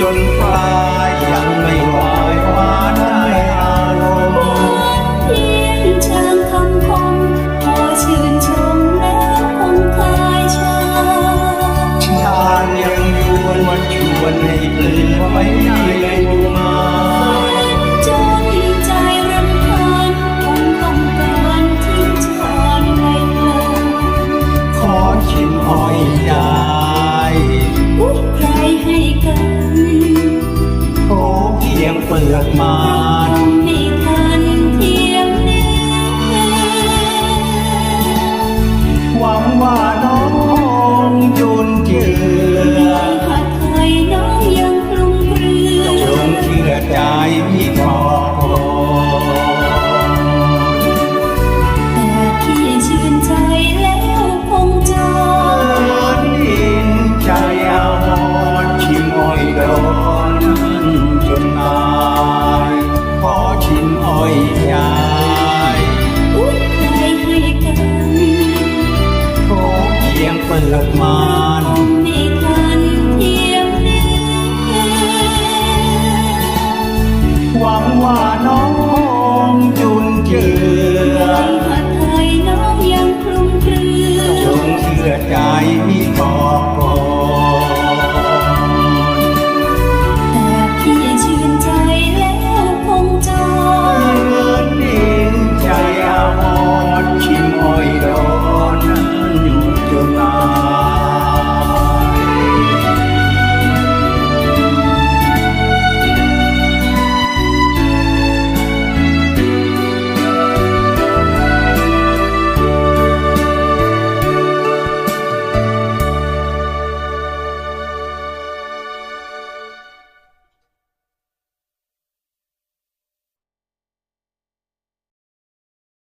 จนฟ้า กันขอเพียงเปิดมา ว่าน้องจุนเจือผัดไทยน้องยังคลุมเครือจงเชื่อใจพี่ต่อก่อ